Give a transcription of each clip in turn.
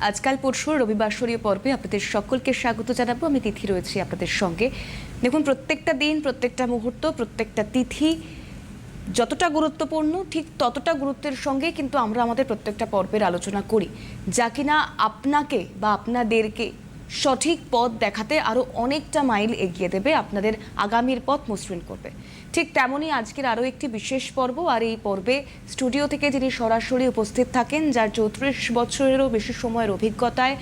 আজকাল পরশু রবিবাসরীয় পর্বে আপনাদের সকলকে স্বাগত জানাব। আমি তিথি রয়েছি আপনাদের সঙ্গে। দেখুন, প্রত্যেকটা দিন, প্রত্যেকটা মুহূর্ত, প্রত্যেকটা তিথি যতটা গুরুত্বপূর্ণ, ঠিক ততটা গুরুত্বের সঙ্গে কিন্তু আমরা আমাদের প্রত্যেকটা পর্বের আলোচনা করি। যা কিনা আপনাকে বা আপনাদেরকে সঠিক পথ দেখাতে আরও অনেকটা মাইল এগিয়ে দেবে আপনাদের আগামীর পথ মসৃণ করবে। ঠিক তেমনই আজকের আরও একটি বিশেষ পর্ব আর এই পর্বে স্টুডিও থেকে যিনি সরাসরি উপস্থিত থাকেন, যার চৌত্রিশ বছরেরও বেশি সময়ের অভিজ্ঞতায়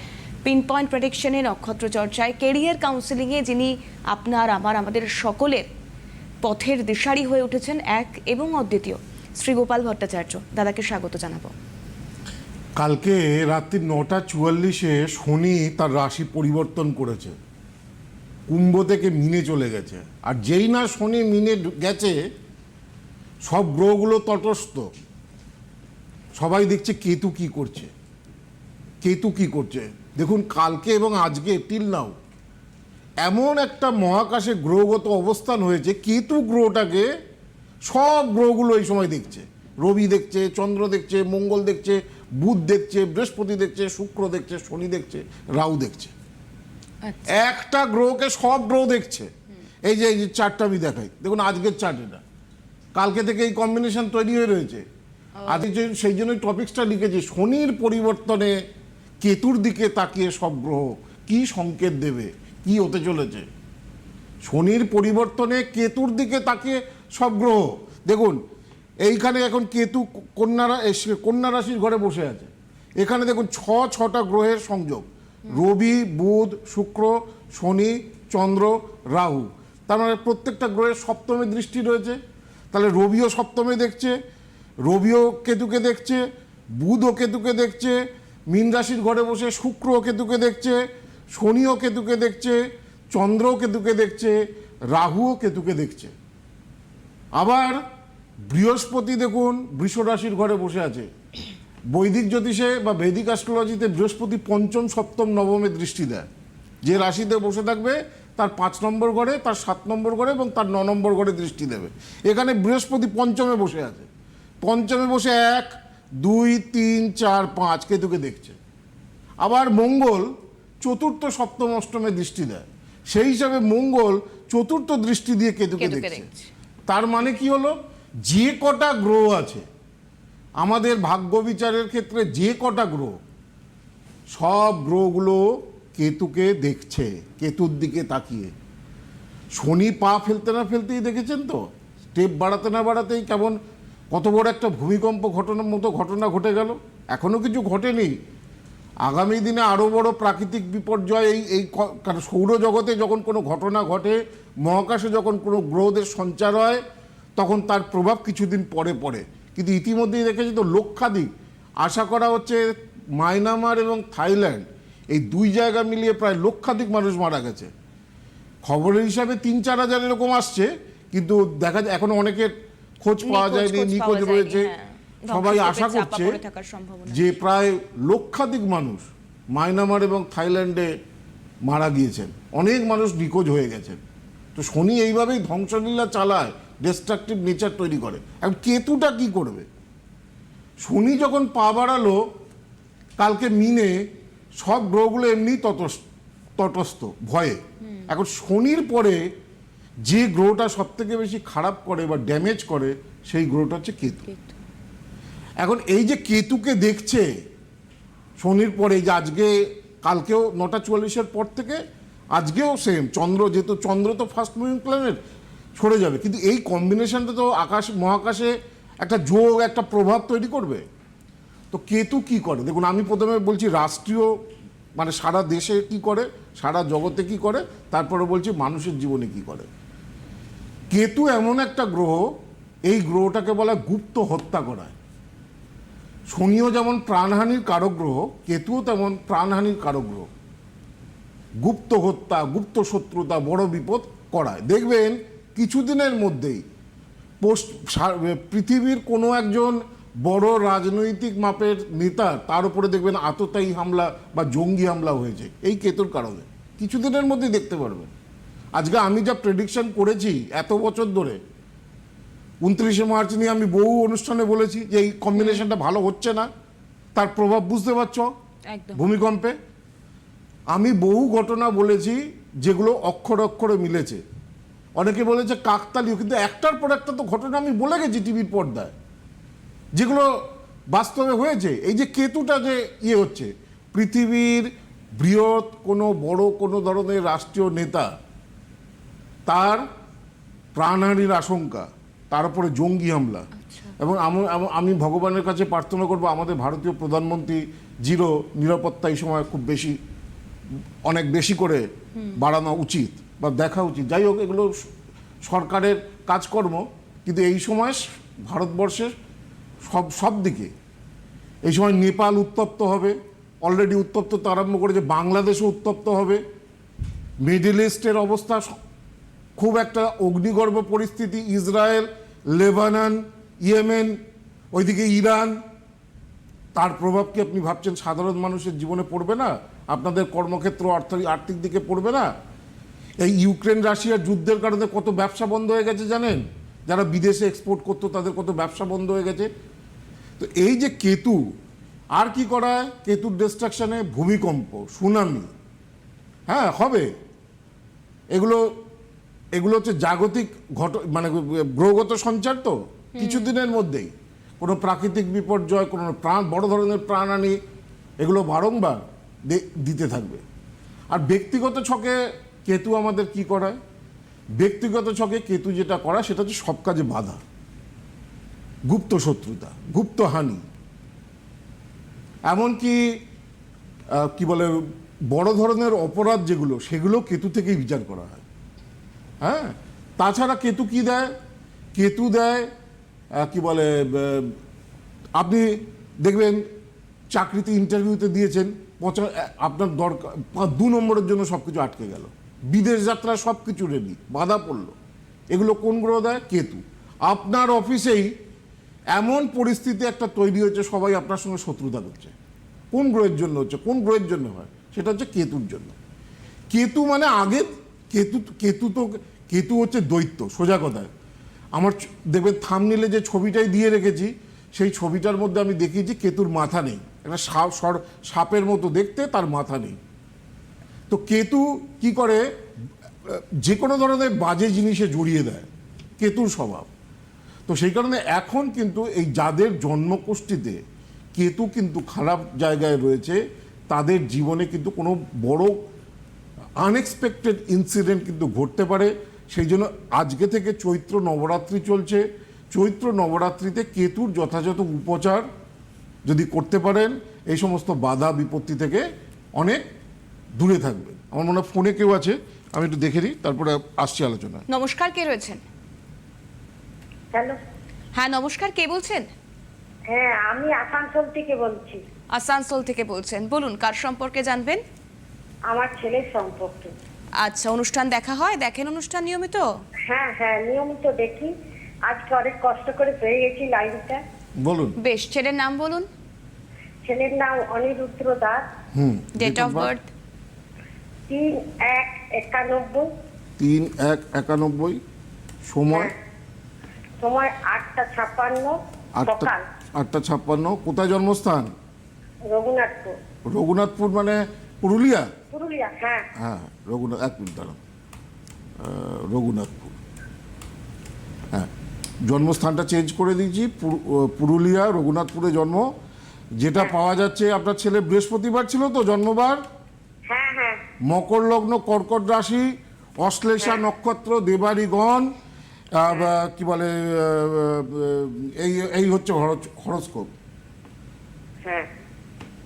পিন পয়েন্ট প্রেডিকশনে নক্ষত্র চর্চায় কেরিয়ার কাউন্সিলিংয়ে যিনি আপনার, আমার, আমাদের সকলের পথের দিশারি হয়ে উঠেছেন এক এবং অদ্বিতীয়, শ্রীগোপাল ভট্টাচার্য। দাদাকে স্বাগত জানাব। কালকে রাত্রি নটা চুয়াল্লিশে শনি তার রাশি পরিবর্তন করেছে। কুম্ভ থেকে মিনে চলে গেছে। আর যেই না শনি মিনে গেছে, সব গ্রহগুলো তটস্থ। সবাই দেখছে কেতু কি করছে। কেতু কি করছে। দেখুন, কালকে এবং আজকে টিল নাও এমন একটা মহাকাশে গ্রহগত অবস্থান হয়েছে, কেতু গ্রহটাকে সব গ্রহগুলো এই সময় দেখছে। রবি দেখছে, চন্দ্র দেখছে, মঙ্গল দেখছে বুধ দেখছে বৃহস্পতি দেখছে শুক্র দেখছে শনি দেখছে রাহু দেখছে। একটা গ্রহকে সব গ্রহ দেখছে। এই যে এই যে চারটা আমি দেখাই। দেখুন আজকের চার্ট এটা। কালকে থেকে এই কম্বিনেশন তৈরি হয়ে রয়েছে। আজকে সেই জন্যই টপিক্সটা লিখেছি শনির পরিবর্তনে কেতুর দিকে তাকিয়ে সব গ্রহ কি সংকেত দেবে কি হতে চলেছে? শনির পরিবর্তনে কেতুর দিকে তাকিয়ে সব গ্রহ। দেখুন এইখানে এখন কেতু কন্যা কন্যা রাশির ঘরে বসে আছে। এখানে দেখুন ছ, ছটা গ্রহের সংযোগ। রবি, বুধ, শুক্র, শনি, চন্দ্র, রাহু। তার মানে প্রত্যেকটা গ্রহের সপ্তমে দৃষ্টি রয়েছে। তাহলে রবিও সপ্তমে দেখছে, রবিও কেতুকে দেখছে, বুধও কেতুকে দেখছে, মীন রাশির ঘরে বসে শুক্র কেতুকে দেখছে, শনিও কেতুকে দেখছে, চন্দ্রও কেতুকে দেখছে, রাহুও কেতুকে দেখছে। আবার বৃহস্পতি দেখুন বৃষ রাশির ঘরে বসে আছে। বৈদিক জ্যোতিষে বা বৈদিক অ্যাস্ট্রোলজিতে বৃহস্পতি পঞ্চম সপ্তম নবমে দৃষ্টি দেয়। যে রাশিতে বসে থাকবে তার পাঁচ নম্বর ঘরে তার সাত নম্বর ঘরে এবং তার ন নম্বর ঘরে দৃষ্টি দেবে। এখানে বৃহস্পতি পঞ্চমে বসে আছে। পঞ্চমে বসে এক দুই তিন চার পাঁচ কেতুকে দেখছে। আবার মঙ্গল চতুর্থ সপ্তম অষ্টমে দৃষ্টি দেয়। সেই হিসাবে মঙ্গল চতুর্থ দৃষ্টি দিয়ে কেতুকে দেখছে। তার মানে কি হলো? যে কটা গ্রহ আছে, আমাদের ভাগ্য বিচারের ক্ষেত্রে যে কটা গ্রহ, সব গ্রহগুলো কেতুকে দেখছে, কেতুর দিকে তাকিয়ে। শনি পা ফেলতে না ফেলতেই দেখেছেন তো? স্টেপ বাড়াতে না বাড়াতেই কেমন, কত বড় একটা ভূমিকম্প ঘটনার মতো ঘটনা ঘটে গেল। এখনও কিছু ঘটেনি। আগামী দিনে আরও বড় প্রাকৃতিক বিপর্যয়, এই এই সৌরজগতে যখন কোনো ঘটনা ঘটে, মহাকাশে যখন কোনো গ্রহদের সঞ্চার হয় তখন তার প্রভাব কিছুদিন পরে পড়ে। কিন্তু ইতিমধ্যেই দেখেছি তো লক্ষাধিক। আশা করা হচ্ছে মায়ানমার এবং থাইল্যান্ড এই দুই জায়গা মিলিয়ে প্রায় লক্ষাধিক মানুষ মারা গেছে। খবরের হিসাবে তিন চার হাজার এরকম আসছে কিন্তু দেখা যায় এখনও অনেকের খোঁজ পাওয়া যায়নি নিখোঁজ রয়েছে। হ্যাঁ। সবাই আশা করছে। যে প্রায় লক্ষাধিক মানুষ মায়ানমার এবং থাইল্যান্ডে মারা গিয়েছেন। অনেক মানুষ নিখোঁজ হয়ে গেছেন। তো শনি এইভাবেই ধ্বংসলীলা চালায়। ডিস্ট্রাকটিভ নেচার তৈরি করে। এখন কেতুটা কি করবে? শনি যখন পা বাড়ালো কালকে মিনে সব গ্রহগুলো এমনি তটস্থ তটস্থ ভয়ে। এখন শনির পরে যে গ্রহটা সব থেকে বেশি খারাপ করে বা ড্যামেজ করে সেই গ্রহটা হচ্ছে কেতু। এখন এই যে কেতুকে দেখছে শনির পরে যে আজকে কালকেও নটা চুয়াল্লিশের পর থেকে আজকেও সেম চন্দ্র যেহেতু চন্দ্র তো ফার্স্ট মুভিং প্ল্যানেট সরে যাবে। কিন্তু এই কম্বিনেশনটা তো আকাশ, মহাকাশে একটা যোগ, একটা প্রভাব তৈরি করবে। তো কেতু কি করে? দেখুন, আমি প্রথমে বলছি রাষ্ট্রীয় মানে সারা দেশে কি করে? সারা জগতে কি করে? তারপরে বলছি মানুষের জীবনে কি করে? কেতু এমন একটা গ্রহ, এই গ্রহটাকে বলা গুপ্ত হত্যা করায় শনিও যেমন প্রাণহানির কারক গ্রহ, কেতুও তেমন প্রাণহানির কারক গ্রহ। গুপ্ত হত্যা, গুপ্ত শত্রুতা, বড় বিপদ করায়। দেখবেন কিছুদিনের মধ্যেই পোস্ট পৃথিবীর কোনো একজন বড় রাজনৈতিক মাপের নেতা তার উপরে দেখবেন আততায়ী হামলা বা জঙ্গি হামলা হয়েছে। এই কেতুর কারণে। কিছুদিনের মধ্যেই দেখতে পারবেন। আজকে আমি যা প্রেডিকশন করেছি এত বছর ধরে উনত্রিশে মার্চ নিয়ে আমি বহু অনুষ্ঠানে বলেছি যে এই কম্বিনেশনটা ভালো হচ্ছে না। তার প্রভাব বুঝতে পারছ? ভূমিকম্পে। আমি বহু ঘটনা বলেছি যেগুলো অক্ষর অক্ষরে মিলেছে। অনেকে বলেছে কাকতালীয় কিন্তু একটার পর একটা তো ঘটনা আমি বলে গেছি টিভির পর্দায়। যেগুলো বাস্তবে হয়েছে এই যে কেতুটা যে ইয়ে হচ্ছে পৃথিবীর বৃহৎ কোনো বড় কোনো ধরনের রাষ্ট্রীয় নেতা তার প্রাণহানির আশঙ্কা তার উপরে জঙ্গি হামলা। এবং আম- আম- আমি ভগবানের কাছে প্রার্থনা করব আমাদের ভারতীয় প্রধানমন্ত্রী জিরো নিরাপত্তা এই সময় খুব বেশি অনেক বেশি করে বাড়ানো উচিত। বা দেখা উচিত। যাই হোক, এগুলো সরকারের কাজকর্ম, কিন্তু এই সময় ভারতবর্ষের সব সব দিকে। এই সময় নেপাল উত্তপ্ত হবে অলরেডি উত্তপ্ত তো আরম্ভ করেছে, বাংলাদেশও উত্তপ্ত হবে। মিডল ইস্টের অবস্থা খুব একটা অগ্নিগর্ভ পরিস্থিতি, ইসরায়েল, লেবানন, ইয়েমেন, ওইদিকে ইরান। তার প্রভাব কি আপনি ভাবছেন সাধারণ মানুষের জীবনে পড়বে না? আপনাদের কর্মক্ষেত্র অর্থ আর্থিক দিকে পড়বে না? এই ইউক্রেন রাশিয়ার যুদ্ধের কারণে কত ব্যবসা বন্ধ হয়ে গেছে জানেন? যারা বিদেশে এক্সপোর্ট করতো তাদের কত ব্যবসা বন্ধ হয়ে গেছে। তো এই যে কেতু আর কি করায় কেতুর ডিস্ট্রাকশনে ভূমিকম্প সুনামি হ্যাঁ হবে। এগুলো এগুলো হচ্ছে জাগতিক ঘট মানে গ্রহগত সঞ্চার তো কিছুদিনের মধ্যেই। কোনো প্রাকৃতিক বিপর্যয় কোনো প্রাণ বড় ধরনের প্রাণহানি এগুলো বারংবার দিতে থাকবে। আর ব্যক্তিগত ছকে কেতু আমাদের কি করায়? ব্যক্তিগত ছকে কেতু যেটা করা সেটা হচ্ছে সব কাজে বাধা। গুপ্ত শত্রুতা, গুপ্ত হানি। এমনকি কি বলে, বড় ধরনের অপরাধ যেগুলো, সেগুলো কেতু থেকেই বিচার করা হয়। হ্যাঁ? তাছাড়া কেতু কি দেয়? কেতু দেয় কি বলে আপনি দেখবেন, চাকরিতে ইন্টারভিউতে দিয়েছেন, পচা আপনার দরকার, দু নম্বরের জন্য সব কিছু আটকে গেল। বিদেশ যাত্রা সব কিছু রেডি বাধা পড়ল। এগুলো কোন গ্রহ দেয় কেতু। আপনার অফিসেই এমন পরিস্থিতি একটা তৈরি হয়েছে, সবাই আপনার সঙ্গে শত্রুতা করছে। কোন গ্রহের জন্য হচ্ছে? কোন গ্রহের জন্য হয়? সেটা হচ্ছে কেতুর জন্য। কেতু মানে আগে কেতু কেতু তো, কেতু হচ্ছে দৈত্য, সোজা কথায়। আমার দেখবেন থামনিলে যে ছবিটাই দিয়ে রেখেছি, সেই ছবিটার মধ্যে আমি দেখিয়েছি কেতুর মাথা নেই। একটা সাপ সাপের মতো দেখতে তার মাথা নেই। তো কেতু কি করে? যে কোনো ধরনের বাজে জিনিসে জড়িয়ে দেয়, কেতুর স্বভাব। তো সেই কারণে এখন কিন্তু এই যাদের জন্মকুষ্ঠিতে কেতু কিন্তু খারাপ জায়গায় রয়েছে, তাদের জীবনে কিন্তু কোনো বড় আনএক্সপেক্টেড ইনসিডেন্ট কিন্তু ঘটতে পারে। সেই জন্য আজকে থেকে চৈত্র নবরাত্রি চলছে। চৈত্র নবরাত্রিতে কেতুর যথাযথ উপচার যদি করতে পারেন, এই সমস্ত বাধা বিপত্তি থেকে অনেক দূরে থাকবেন। আমার মনে হয় ফোনে কেউ আছে আমি একটু দেখে নিই তারপরে আসছি আলোচনা নমস্কার কে রয়েছেন? হ্যালো। হ্যাঁ নমস্কার কে বলছেন? হ্যাঁ আমি আসানসোল থেকে বলছি। আসানসোল থেকে বলছেন। বলুন কার সম্পর্কে জানবেন? আমার ছেলের সম্পর্কে। আচ্ছা অনুষ্ঠান দেখা হয়? দেখেন অনুষ্ঠান নিয়মিত? হ্যাঁ হ্যাঁ নিয়মিত দেখি। আজকে অনেক কষ্ট করে পেয়ে গেছি লাইনটা। বলুন। বেশ ছেলের নাম বলুন। ছেলের নাম Anirudra Das. Hmm date of birth তিন এক একানব্বই। তিন এক একানব্বই সময়? হ্যাঁ। সময় আটটা ছাপ্পান্ন। আটটা আটটা ছাপ্পান্ন। কোথায় জন্মস্থান? রঘুনাথপুর। রঘুনাথপুর মানে পুরুলিয়া? পুরুলিয়া হ্যাঁ। হ্যাঁ রঘুনাথ এক মিনিট দাঁড়ান রঘুনাথপুর। হ্যাঁ জন্মস্থানটা চেঞ্জ করে দিয়েছি। পুরুলিয়া রঘুনাথপুরে জন্ম। যেটা পাওয়া যাচ্ছে আপনার ছেলে বৃহস্পতিবার ছিল তো জন্মবার? হ্যাঁ হ্যাঁ মকর লগ্ন কর্কট রাশি অশ্লেষা নক্ষত্র দেবারিগণ আহ, কি বলে এই এই হচ্ছে হরস্কোপ। হ্যাঁ।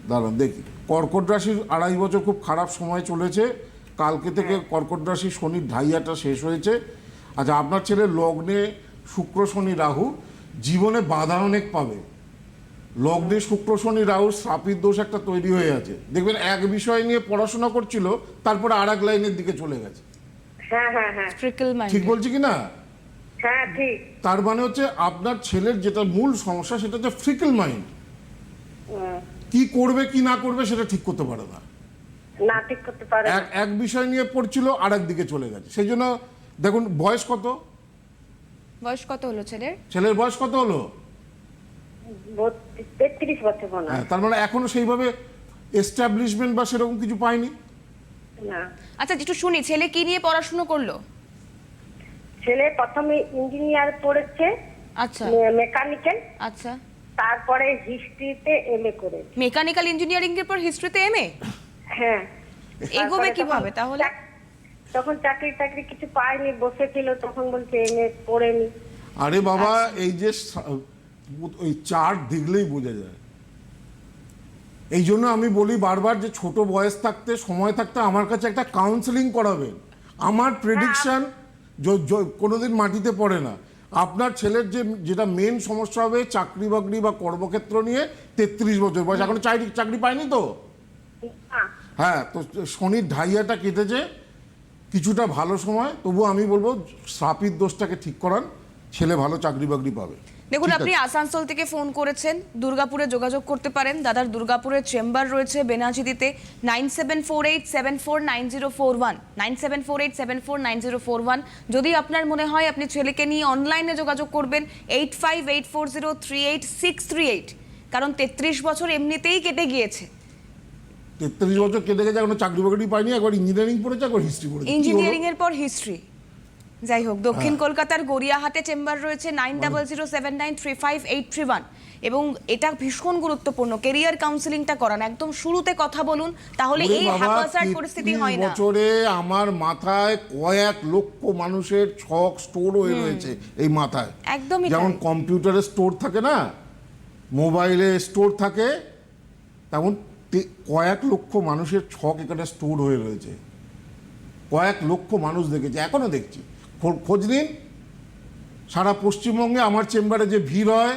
দাঁড়ান দেখি। কর্কট রাশির আড়াই বছর খুব খারাপ সময় চলেছে। কালকে থেকে কর্কট রাশি শনির ঢাইয়াটা শেষ হয়েছে। আচ্ছা আপনার ছেলে লগ্নে শুক্র শনি রাহু জীবনে বাধা অনেক পাবে। লগ্নে শুক্র শনি রাহু শ্রাপির দোষ একটা তৈরি হয়ে আছে। দেখবেন এক বিষয় নিয়ে পড়াশোনা করছিল তারপরে আর এক লাইনের দিকে চলে গেছে। হ্যাঁ হ্যাঁ হ্যাঁ। ঠিক বলছি কি না? হ্যাঁ তার মানে হচ্ছে আপনার ছেলের যেটা মূল সমস্যা সেটা হচ্ছে ফ্রিকল মাইন্ড কি করবে কি না করবে সেটা ঠিক করতে পারে না। না ঠিক করতে পারে এক এক বিষয় নিয়ে পড়ছিল আর দিকে চলে গেছে। সেই জন্য দেখুন বয়স কত? বয়স কত হলো ছেলের? ছেলের বয়স কত হলো? তেত্রিশ বছর মনে হ্যাঁ। হয় তার মানে এখনও সেইভাবে এস্টাবলিশমেন্ট বা সেরকম কিছু পায়নি? না। আচ্ছা একটু শুনি ছেলে কি নিয়ে পড়াশুনো করল? ছেলে প্রথমে ইঞ্জিনিয়ার পড়েছে আচ্ছা। মেকানিক্যাল আচ্ছা। তারপরে হিস্ট্রিতে এম এ করে মেকানিক্যাল ইঞ্জিনিয়ারিং এর পর হিস্ট্রিতে এমএ হ্যাঁ। এগোবে কীভাবে তাহলে? তখন চাকরি টাকরি কিছু পায়নি বসেছিল তখন বলছে এম এ পড়েনি আরে বাবা এই যে ওই চার্ট দেখলেই বোঝা যায়। এই জন্য আমি বলি বারবার যে ছোট বয়স থাকতে সময় থাকতে আমার কাছে একটা কাউন্সেলিং করাবেন। আমার প্রেডিকশন কোনোদিন মাটিতে পড়ে না। আপনার ছেলের যে যেটা মেন সমস্যা হবে চাকরি বাকরি বা কর্মক্ষেত্র নিয়ে তেত্রিশ বছর বয়স। এখন চাকরি চাকরি পায়নি তো? হ্যাঁ তো শনির ঢাইয়াটা কেটেছে। কিছুটা ভালো সময় তবু আমি বলব শ্রাপির দোষটাকে ঠিক করান। ছেলে ভালো চাকরি বাকরি পাবে। দেখুন আপনি আসানসোল থেকে ফোন করেছেন দুর্গাপুরে যোগাযোগ করতে পারেন। দাদার দুর্গাপুরের চেম্বার রয়েছে বেনাচিদিতে nine seven four eight seven four nine zero four one. Nine seven four eight seven four nine zero four one. যদি আপনার মনে হয় আপনি ছেলেকে নিয়ে অনলাইনে যোগাযোগ করবেন eight five eight four zero three eight six three eight. কারণ তেত্রিশ বছর এমনিতেই কেটে গিয়েছে। তেত্রিশ বছর কেটে গেছে এখনও চাকরি বাকরি পাইনি একবার ইঞ্জিনিয়ারিং পড়েছে একবার হিস্ট্রি পড়েছে। ইঞ্জিনিয়ারিং এর পর হিস্ট্রি যাই হোক দক্ষিণ কলকাতার গড়িয়াহাটে চেম্বার রয়েছে nine double zero seven nine three five eight three one. এবং এটা ভীষণ গুরুত্বপূর্ণ কেরিয়ার কাউন্সিলিংটা করান। একদম শুরুতে কথা বলুন তাহলে এই বাবা, হ্যাপাসার্ড পরিস্থিতি 33 হয় না। বছরে আমার মাথায় কয়েক লক্ষ মানুষের ছক স্টোর হয়ে রয়েছে এই মাথায়। একদমই যেমন কম্পিউটারে স্টোর থাকে না মোবাইলে স্টোর থাকে তেমন কয়েক লক্ষ মানুষের ছক এখানে স্টোর হয়ে রয়েছে। কয়েক লক্ষ মানুষ দেখেছে এখনও দেখছি। খোঁজ নিন। সারা পশ্চিমবঙ্গে আমার চেম্বারে যে ভিড় হয়,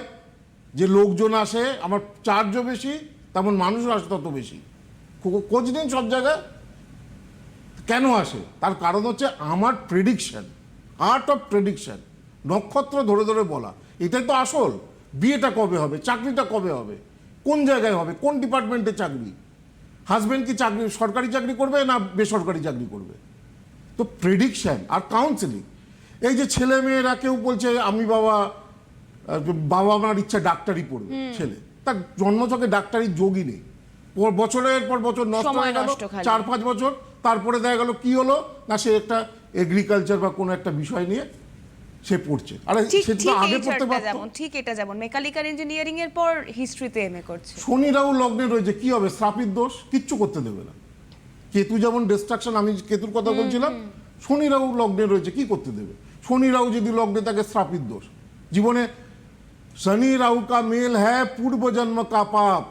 যে লোকজন আসে, আমার চার্জও বেশি, তেমন মানুষও আসে তত বেশি। খোঁজ নিন সব জায়গায়। কেন আসে? তার কারণ হচ্ছে আমার প্রেডিকশন আর্ট অফ প্রেডিকশন নক্ষত্র ধরে ধরে বলা। এটাই তো আসল। বিয়েটা কবে হবে? চাকরিটা কবে হবে? কোন জায়গায় হবে? কোন ডিপার্টমেন্টে চাকরি? হাজবেন্ড কি চাকরি, সরকারি চাকরি করবে না বেসরকারি চাকরি করবে? তো প্রেডিকশান আর কাউন্সেলিং এই যে ছেলে মেয়েরা কেউ বলছে আমি বাবা বাবা আমার ইচ্ছা ডাক্তারি পড়বে ছেলে। তার জন্মছকে ডাক্তারির যোগই নেই। বছরের পর বছর নষ্ট হয়ে গেল চার পাঁচ বছর তারপরে দেখা গেল কি হলো? না সে একটা এগ্রিকালচার বা কোনো একটা বিষয় নিয়ে সে পড়ছে। আরে সে তো আগে পড়তে পারতো। ঠিক এটা যেমন। মেকানিক্যাল ইঞ্জিনিয়ারিং এর পর হিস্ট্রিতে এমএ করছে। শনি রাহু লগ্নে রয়েছে কি হবে? শ্রাপিত দোষ কিচ্ছু করতে দেবে না। কেতু যেমন ডিস্ট্রাকশন আমি কেতুর কথা বলছিলাম শনি রাহু লগ্নে রয়েছে কি করতে দেবে? শনি রাহু যদি লগ্নে থাকে শ্রাপির দোষ জীবনে शनि राहु का मेल है पूर्व जन्म का पाप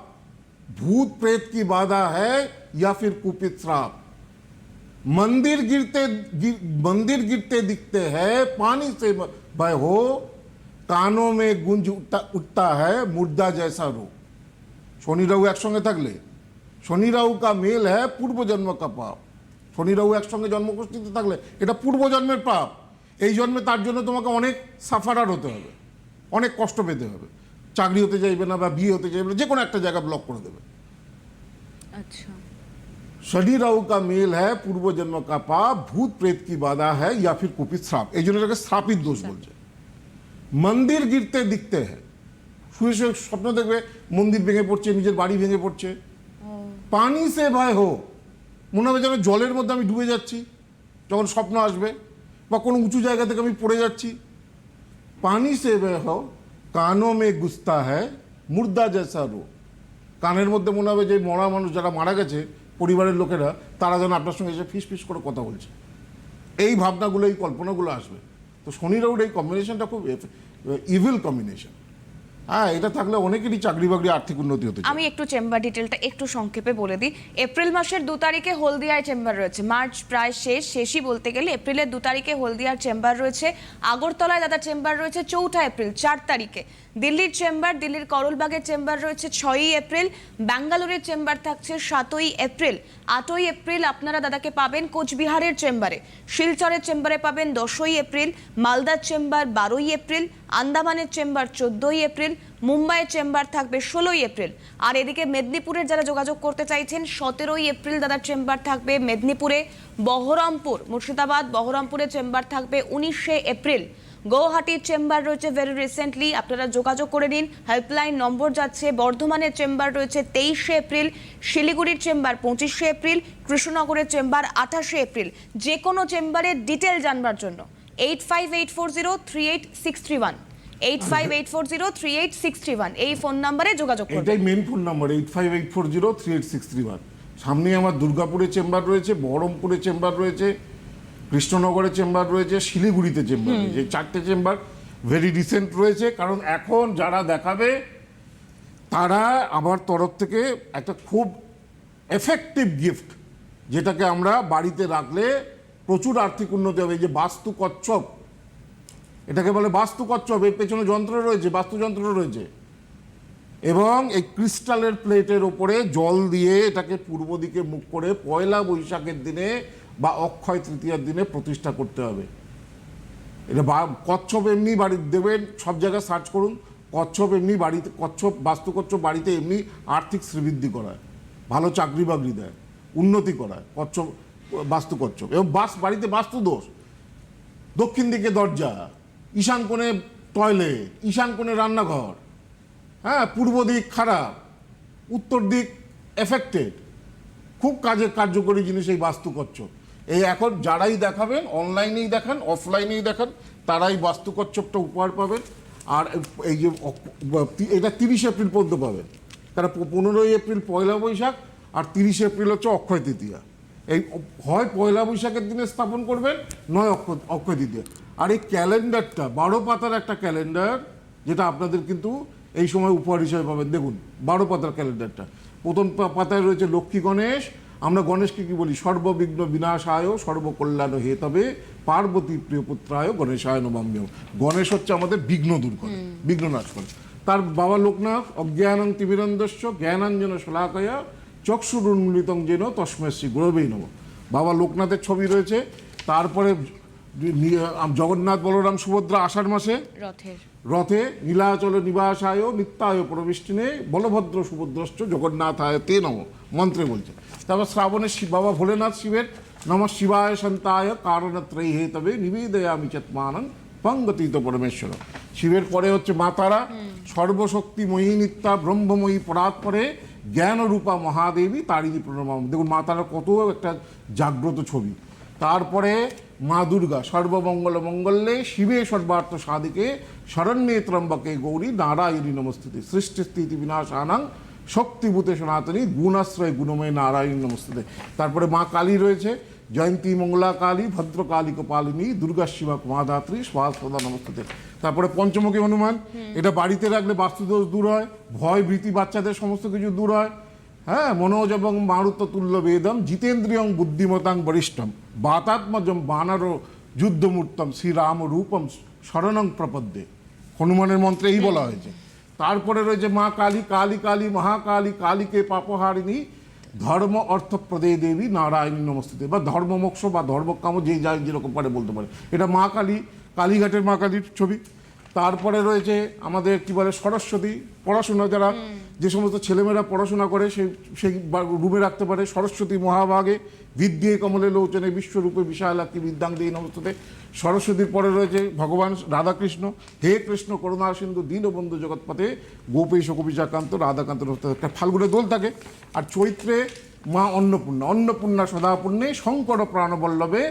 भूत प्रेत की बाधा है या फिर कुपित श्राप मंदिर गिरते गिर, मंदिर गिरते दिखते हैं पानी से भय हो कानों में गुंज उठता उठता है मुर्दा जैसा रूप শনি রাহু একসঙ্গে থাকলে শনি রাহু কা মেল হ্যাঁ পূর্বজন্ম কা পাপ শনি রাহু একসঙ্গে জন্মগোষ্ঠীতে থাকলে এটা পূর্বজন্মের পাপ এই জন্মে তার জন্য তোমাকে অনেক সাফারার হতে হবে অনেক কষ্ট পেতে হবে চাকরি হতে চাইবে না বা বিয়ে হতে চাইবে না যে কোনো একটা জায়গা ব্লক করে দেবে আচ্ছা शनि राहु का मेल है पूर्व जन्म का पाप भूत प्रेत की बाधा है या फिर कुपित श्राप এই জন্য এটাকে শ্রাপিত দোষ বলছে মন্দির গিরতে দিখতে হ্যাঁ শুয়ে শুয়ে স্বপ্ন দেখবে মন্দির ভেঙে পড়ছে নিজের বাড়ি ভেঙে পড়ছে পানি সে ভয় হো মনে হবে যেন জলের মধ্যে আমি ডুবে যাচ্ছি যখন স্বপ্ন আসবে বা কোনো উঁচু জায়গা থেকে আমি পড়ে যাচ্ছি। পানি সে বেহ কানো মে গুস্তা হ্যায়, মুর্দা জেসা রো। কানের মধ্যে মনে হবে যে মরা মানুষ যারা মারা গেছে, পরিবারের লোকেরা, তারা যেন আপনার সঙ্গে এসে ফিস ফিস করে কথা বলছে। এই ভাবনাগুলো, এই কল্পনাগুলো আসবে। তো শনি রাউড এই কম্বিনেশনটা খুব ইভিল কম্বিনেশন হ্যাঁ এটা থাকলে অনেকেরই চাকরি বাকরি আর্থিক উন্নতি হতে আমি একটু চেম্বার ডিটেলটা একটু সংক্ষেপে বলে দিই। এপ্রিল মাসের দু তারিখে হলদিয়ায় চেম্বার রয়েছে। মার্চ প্রায় শেষ, শেষই বলতে গেলে এপ্রিলের দু তারিখে হলদিয়ার চেম্বার রয়েছে। আগরতলায় দাদা চেম্বার রয়েছে চৌঠা এপ্রিল, চার তারিখে। দিল্লির চেম্বার, দিল্লির করলবাগের চেম্বার রয়েছে ছয়ই এপ্রিল। ব্যাঙ্গালোরের চেম্বার থাকছে সাতই এপ্রিল। আটই এপ্রিল আপনারা দাদাকে পাবেন কোচবিহারের চেম্বারে, শিলচরের চেম্বারে পাবেন দশই এপ্রিল, মালদার চেম্বার বারোই এপ্রিল, আন্দামানের চেম্বার চোদ্দই এপ্রিল, মুম্বাইয়ের চেম্বার থাকবে ষোলোই এপ্রিল। আর এদিকে মেদিনীপুরের যারা যোগাযোগ করতে চাইছেন, সতেরোই এপ্রিল দাদার চেম্বার থাকবে মেদিনীপুরে, বহরমপুর, মুর্শিদাবাদ, বহরমপুরের চেম্বার থাকবে উনিশে এপ্রিল। গৌহাটির চেম্বার রয়েছে ভেরি রিসেন্টলি আপনারা যোগাযোগ করে নিন। হেল্পলাইন নম্বর যাচ্ছে, বর্ধমানের চেম্বার রয়েছে তেইশে এপ্রিল, শিলিগুড়ির চেম্বার পঁচিশে এপ্রিল, কৃষ্ণনগরের চেম্বার আঠাশে এপ্রিল। যে কোনো চেম্বারের ডিটেল জানবার জন্য। Eight five eight four zero three eight six three one eight five eight four zero three eight six three one এই ফোন নাম্বারে যোগাযোগ করবেন। এটাই main phone number eight five eight four zero three eight six three one সামনেই আমার দুর্গাপুরে chamber রয়েছে বহরমপুরে চেম্বার রয়েছে। কৃষ্ণনগরে চেম্বার রয়েছে শিলিগুড়িতে চেম্বার রয়েছে। চারটে চেম্বার ভেরি রিসেন্ট রয়েছে কারণ এখন যারা দেখাবে তারা আমার তরফ থেকে একটা খুব এফেক্টিভ গিফট যেটাকে আমরা বাড়িতে রাখলে প্রচুর আর্থিক উন্নতি হবে। এই যে বাস্তু কচ্ছপ এটাকে বলে বাস্তু কচ্ছপ এর পেছনে যন্ত্র রয়েছে বাস্তুযন্ত্র রয়েছে। এবং এই ক্রিস্টালের প্লেটের ওপরে জল দিয়ে এটাকে পূর্ব দিকে মুখ করে পয়লা বৈশাখের দিনে বা অক্ষয় তৃতীয়ার দিনে প্রতিষ্ঠা করতে হবে। এটা বা, কচ্ছপ এমনি বাড়ি দেবেন, সব জায়গায় সার্চ করুন, কচ্ছপ এমনি বাড়িতে, কচ্ছপ বাস্তু কচ্ছপ বাড়িতে এমনি আর্থিক শ্রীবৃদ্ধি করায়, ভালো চাকরি বাকরি দেয়, উন্নতি করায়, কচ্ছপ বাস্তু কচ্ছপ এবং বাস, বাড়িতে বাস্তু দোষ। দক্ষিণ দিকে দরজা, ঈশান কোণে টয়লেট ঈশান কোণে রান্নাঘর হ্যাঁ পূর্ব দিক খারাপ, উত্তর দিক এফেক্টেড খুব কাজে কার্যকরী জিনিস এই বাস্তু কচ্ছপ এই এখন যারাই দেখাবেন অনলাইনেই দেখান অফলাইনেই দেখান, তারাই বাস্তু কচ্ছপটা উপহার পাবেন। আর এই যে, এটা তিরিশ এপ্রিল পর্যন্ত পাবেন। তারা পনেরোই এপ্রিল পয়লা বৈশাখ, আর তিরিশে এপ্রিল হচ্ছে অক্ষয় তৃতীয়া। এই হয় পয়লা বৈশাখের দিনে স্থাপন করবেন, নয় অক্ষয় অক্ষয় তৃতীয়া। আর এই ক্যালেন্ডারটা, বারো পাতার একটা ক্যালেন্ডার, যেটা আপনাদের কিন্তু এই সময় উপহার হিসাবে পাবেন। দেখুন, বারো পাতার ক্যালেন্ডারটা। প্রথম পাতায় রয়েছে লক্ষ্মী গণেশ আমরা গণেশকে কি বলি? সর্ববিঘ্ন বিনাশায় সর্বকল্যাণ হে তবে পার্বতী প্রিয় পুত্রায় গণেশায় নমাম্য গণেশ হচ্ছে আমাদের বিঘ্ন দূর করে বিঘ্ন নাশ করে। তার বাবা লোকনাথ অজ্ঞানং তিমিরন্দস্য জ্ঞানাঞ্জন শলাকয়া চক্ষুর উন্মিলিত যেন তস্মেশ্রী শ্রী গুরবেই নব বাবা লোকনাথের ছবি রয়েছে। তারপরে জগন্নাথ বলরাম সুভদ্রা আষাঢ় মাসে রথের। রথে নীলাচল নিবাসায় নিত্যায় প্রবিষ্টিনে বলভদ্র সুভদ্রশ্চ জগন্নাথায় তে নম মন্ত্রে বলছে। তারপর শ্রাবণে শিব বাবা ভোলেনাথ শিবের নম শিবায় সন্তায় কারণত্রয়ী হে তবে নিবেদয়ামি চত্মানং পঙ্গতীত পরমেশ্বর। শিবের পরে হচ্ছে মা তারা সর্বশক্তি ময়ী নিত্যা ব্রহ্মময়ী পরাৎপরে জ্ঞান রূপা মহাদেবী তারিণী প্রণমাম। দেখুন মা তারা কত একটা জাগ্রত ছবি। তারপরে মা দুর্গা সর্বমঙ্গল মঙ্গলে শিবে সর্বার্থ সাধিকে শরণ্যে ত্রম্বকে গৌরী নারায়ণী নমস্তুতে। সৃষ্টি স্থিতি বিনাশ বিনাশানাং শক্তিভূতে সনাতনী গুণাশ্রয় গুণময় নারায়ণ নমস্তুতে। তারপরে মা কালী রয়েছে জয়ন্তী মঙ্গলা কালী ভদ্রকালী কপালিনী দুর্গা শিবা মহাদাত্রী সদা নমস্তুতে। তারপরে পঞ্চমুখী হনুমান এটা বাড়িতে রাখলে বাস্তুদোষ দূর হয় ভয় ভীতি বাচ্চাদের সমস্ত কিছু দূর হয়। হ্যাঁ মনোজ এবং মারুত তুল্য বেদম জিতেন্দ্রিয়ং বুদ্ধিমতাং বরিষ্ঠম। বাতাত্মজম বানর যুদ্ধমূর্তম শ্রীরাম রূপম শরণং প্রপদ্যে। হনুমানের মন্ত্রে এই বলা হয়েছে। তারপরে রয়েছে মা কালী কালী কালী মহাকালী কালীকে পাপহারিণী, ধর্ম অর্থ প্রদে দেবী, নারায়ণী নমস্তুতে। বা ধর্মমোক্ষ বা ধর্মকাম যে যা যেরকম পারে বলতে পারে। এটা মা কালী, কালীঘাটের মা কালীর ছবি। তারপরে রয়েছে আমাদের কি বলে, সরস্বতী, পড়াশোনা যারা যে সমস্ত ছেলেমেয়েরা পড়াশোনা করে সেই সেই রুমে রাখতে পারে। সরস্বতী মহাভাগে বিদ্যে কমলে লোচনে বিশ্বরূপে বিশালাক্তি বিদ্যাং দিয়ে নমস্তে সরস্বতীর পরে রয়েছে ভগবান রাধাকৃষ্ণ। হে কৃষ্ণ করুণা সিন্ধু, দীনবন্ধু জগৎপথে গোপেশ কবিচাকান্ত রাধাকান্ত একটা ফাল্গুনে দোল থাকে। আর চৈত্রে মা অন্নপূর্ণা অন্নপূর্ণা সদাপূর্ণে শঙ্কর প্রাণবল্লভে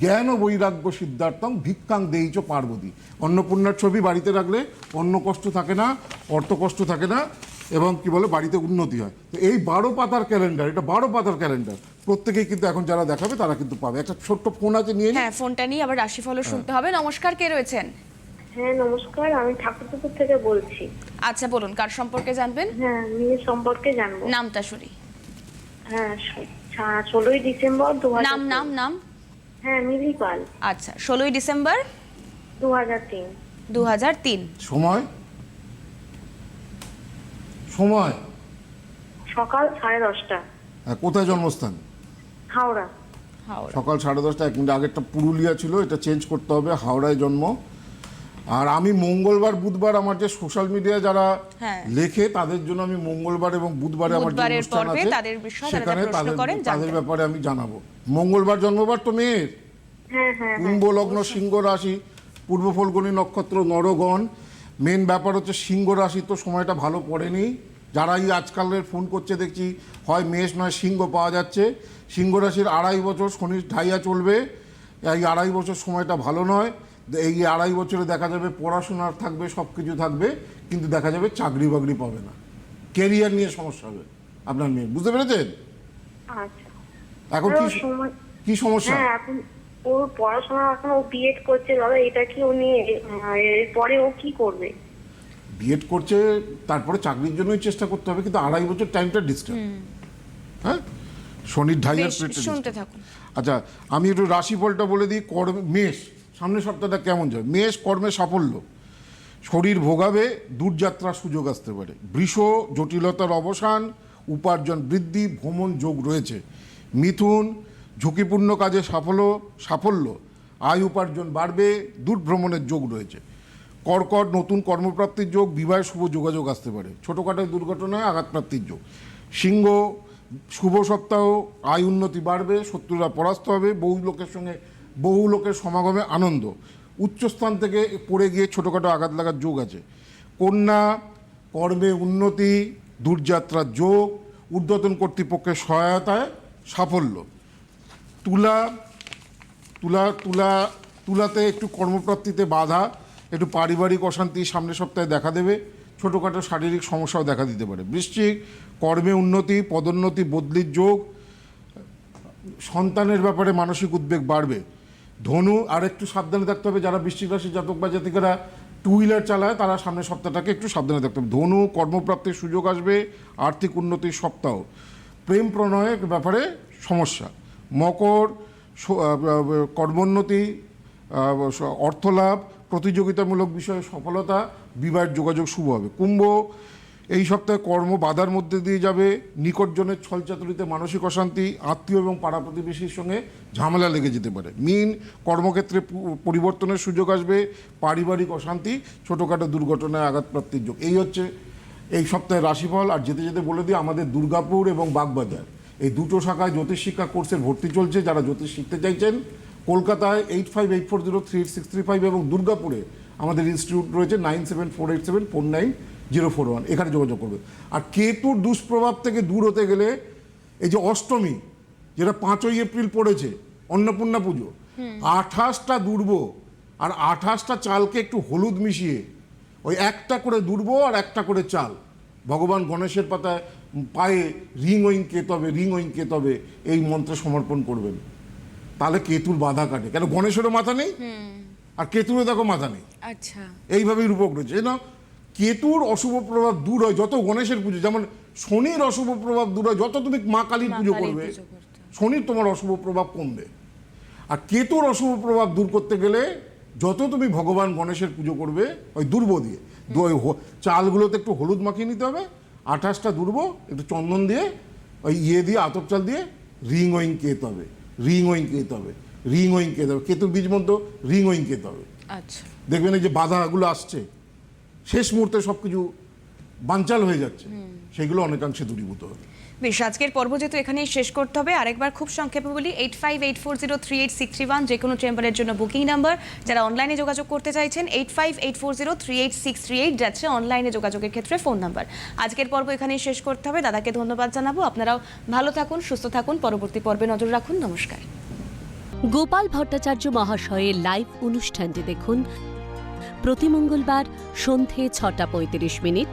জ্ঞান বৈরাগ্য সিদ্ধার্থম ভিক্ষাং দেইচ পার্বতী। অন্নপূর্ণার ছবি বাড়িতে রাখলে অন্ন কষ্ট থাকে না, অর্থ কষ্ট থাকে না এবং কি বলে বাড়িতে উন্নতি হয়। তো এই বারো পাতার ক্যালেন্ডার এটা বারো পাতার ক্যালেন্ডার প্রত্যেকেই কিন্তু এখন যারা দেখাবে তারা কিন্তু পাবে। একটা ছোট্ট ফোন আছে নিয়ে হ্যাঁ ফোনটা নিয়ে আবার রাশিফলও শুনতে হবে। নমস্কার কে রয়েছেন? হ্যাঁ নমস্কার। আমি ঠাকুরপুকুর থেকে বলছি। আচ্ছা বলুন কার সম্পর্কে জানবেন? হ্যাঁ মেয়ের সম্পর্কে জানব। নামটা শুনি। হ্যাঁ ষোলোই ডিসেম্বর দু নাম নাম নাম? হ্যাঁ মিলি পাল। আচ্ছা ষোলোই ডিসেম্বর? দু হাজার তিন। দু হাজার তিন। সময়? সময়? সকাল সাড়ে দশটা। হ্যাঁ, কোথায় জন্মস্থান? হাওড়া। হাওড়া। সকাল সাড়ে দশটা এক মিনিট আগেরটা পুরুলিয়া ছিল এটা চেঞ্জ করতে হবে হাওড়ায় জন্ম। আর আমি মঙ্গলবার বুধবার আমার যে সোশ্যাল মিডিয়া যারা হ্যাঁ। লেখে তাদের জন্য আমি মঙ্গলবার এবং বুধবারে আমার যে বুধবারের অনুষ্ঠান পর্বে আছে তাদের বিষয়ে তারা সেখানে প্রশ্ন তাদের করেন, তাদের জানতে। ব্যাপারে আমি জানাব। মঙ্গলবার জন্মবার তো মেয়ের। হ্যাঁ হ্যাঁ হ্যাঁ। কুম্ভ লগ্ন সিংহ রাশি পূর্ব ফলগুনি নক্ষত্র নরগণ মেন ব্যাপার হচ্ছে সিংহ রাশি তো সময়টা ভালো পড়েনি। যারা এই আজকালের ফোন করছে দেখছি হয় মেষ নয় সিংহ পাওয়া যাচ্ছে। সিংহ রাশির আড়াই বছর শনি ঢাইয়া চলবে। এই আড়াই বছর সময়টা ভালো নয়। এই আড়াই বছরে দেখা যাবে পড়াশোনার থাকবে সব কিছু থাকবে কিন্তু দেখা যাবে চাকরি বাকরি পাবে না। কেরিয়ার নিয়ে সমস্যা হবে আপনার মেয়ে। বুঝতে পেরেছেন? আচ্ছা। এখন কি সমস্যা? হ্যাঁ ওর পড়াশোনা এখন ও বিএড করছে দাদা এটা কি উনি এরপরে ও কি করবে? বিএড করছে তারপরে চাকরির জন্যই চেষ্টা করতে হবে কিন্তু আড়াই বছর টাইমটা ডিস্টার্ব হ্যাঁ? শনির ঢাইয়ার থাকুন। আচ্ছা আমি একটু রাশিফলটা বলে দিই কর্ম মেষ সামনের সপ্তাহটা কেমন যাবে? মেষ কর্মে সাফল্য। শরীর ভোগাবে দূরযাত্রার সুযোগ আসতে পারে। বৃষ জটিলতার অবসান উপার্জন বৃদ্ধি ভ্রমণ যোগ রয়েছে। মিথুন ঝুঁকিপূর্ণ কাজে সাফল্য সাফল্য, আয় উপার্জন বাড়বে দূর ভ্রমণের যোগ রয়েছে। কর্কট নতুন কর্মপ্রাপ্তির যোগ বিবাহে শুভ যোগাযোগ আসতে পারে। ছোটোখাটো দুর্ঘটনায় আঘাতপ্রাপ্তির যোগ। সিংহ, শুভ সপ্তাহ, আয় উন্নতি বাড়বে, শত্রুরা পরাস্ত হবে, বহু লোকের সঙ্গে, বহু লোকের সমাগমে আনন্দ। উচ্চস্থান থেকে পড়ে গিয়ে ছোটোখাটো আঘাত লাগার যোগ আছে। কন্যা, কর্মে উন্নতি, দূরযাত্রার যোগ, ঊর্ধ্বতন কর্তৃপক্ষের সহায়তায় সাফল্য। তুলা তুলা তুলা, তুলাতে একটু কর্মপ্রাপ্তিতে বাধা, একটু পারিবারিক অশান্তি সামনের সপ্তাহে দেখা দেবে, ছোটোখাটো শারীরিক সমস্যাও দেখা দিতে পারে। বৃশ্চিক কর্মে উন্নতি, পদোন্নতি, বদলির যোগ, সন্তানের ব্যাপারে মানসিক উদ্বেগ বাড়বে। ধনু আর একটু সাবধানে থাকতে হবে, যারা বৃশ্চিক রাশি জাতক বা জাতিকারা টু হুইলার চালায়, তারা সামনের সপ্তাহটাকে একটু সাবধানে থাকতে হবে। ধনু কর্মপ্রাপ্তির সুযোগ আসবে, আর্থিক উন্নতির সপ্তাহ। প্রেম প্রণয়ের ব্যাপারে সমস্যা। মকর কর্মোন্নতি অর্থলাভ, প্রতিযোগিতামূলক বিষয়ে সফলতা, বিবাহের যোগাযোগ শুভ হবে। কুম্ভ, এই সপ্তাহে কর্ম বাধার মধ্যে দিয়ে যাবে। নিকটজনের ছলচাতুরিতে মানসিক অশান্তি, আত্মীয় এবং পাড়া প্রতিবেশীর সঙ্গে ঝামেলা লেগে যেতে পারে। মিন, কর্মক্ষেত্রে পরিবর্তনের সুযোগ আসবে, পারিবারিক অশান্তি, ছোটোখাটো দুর্ঘটনায় আঘাতপ্রাপ্তির যোগ। এই হচ্ছে এই সপ্তাহের রাশিফল। আর যেতে যেতে বলে দিই, আমাদের দুর্গাপুর এবং বাগবাজার। এই দুটো শাখায় জ্যোতিষ শিক্ষা কোর্সের ভর্তি চলছে। যারা জ্যোতিষ শিখতে চাইছেন কলকাতায় eight five eight four zero three six three five এবং দুর্গাপুরে আমাদের ইনস্টিটিউট রয়েছে nine seven four eight seven four nine zero four one এখানে যোগাযোগ করবে। আর কেতুর দুষ্প্রভাব থেকে দূর হতে গেলে এই যে অষ্টমী যেটা পাঁচই এপ্রিল পড়েছে অন্নপূর্ণা পুজো আঠাশটা দুর্ব আর আঠাশটা চালকে একটু হলুদ মিশিয়ে ওই একটা করে দুর্ব আর একটা করে চাল। ভগবান গণেশের পাতায় পায়ে রিং ওইং কেতবে রিং ওইং কেতবে এই মন্ত্র সমর্পণ করবেন। তাহলে কেতুর বাধা কাটে। কেন গণেশেরও মাথা নেই? আর কেতুরও দেখো মাথা নেই। আচ্ছা। এইভাবেই রূপক রয়েছে। না কেতুর অশুভ প্রভাব দূর হয় যত গণেশের পুজো যেমন শনির অশুভ প্রভাব দূর হয় যত তুমি মা কালীর পুজো করবে শনির তোমার অশুভ প্রভাব কমবে। আর কেতুর অশুভ প্রভাব দূর করতে গেলে যত তুমি ভগবান গণেশের পুজো করবে ওই দুর্ব দিয়ে চালগুলোতে একটু হলুদ মাখিয়ে নিতে হবে আঠাশটা দুর্ব একটু চন্দন দিয়ে ওই ইয়ে দিয়ে আতপ চাল দিয়ে রিং ওইং কেতে হবে রিং ওইং কেতে হবে রিং ওইং কেতে হবে কেতুর বীজ মধ্যে রিং ওইং কেতে হবে। আচ্ছা। দেখবেন এই যে বাধাগুলো আসছে শেষ মুহূর্তে সব কিছু বানচাল হয়ে যাচ্ছে। সেগুলো অনেকাংশে দূরীভূত হবে। বেশ আজকের পর্ব যেহেতু এখানেই শেষ করতে হবে আরেকবার খুব সংক্ষেপে বলি eight five eight four zero three eight six three one যে কোনো চেম্বারের জন্য বুকিং নাম্বার যারা অনলাইনে যোগাযোগ করতে চাইছেন eight five eight four zero three eight six three eight যাচ্ছে অনলাইনে যোগাযোগের ক্ষেত্রে ফোন নাম্বার আজকের পর্ব এখানেই শেষ করতে হবে দাদাকে ধন্যবাদ জানাব আপনারাও ভালো থাকুন সুস্থ থাকুন পরবর্তী পর্বে নজর রাখুন নমস্কার। গোপাল ভট্টাচার্য মহাশয়ের লাইভ অনুষ্ঠানটি দেখুন প্রতি মঙ্গলবার সন্ধে ছটা পঁয়ত্রিশ মিনিট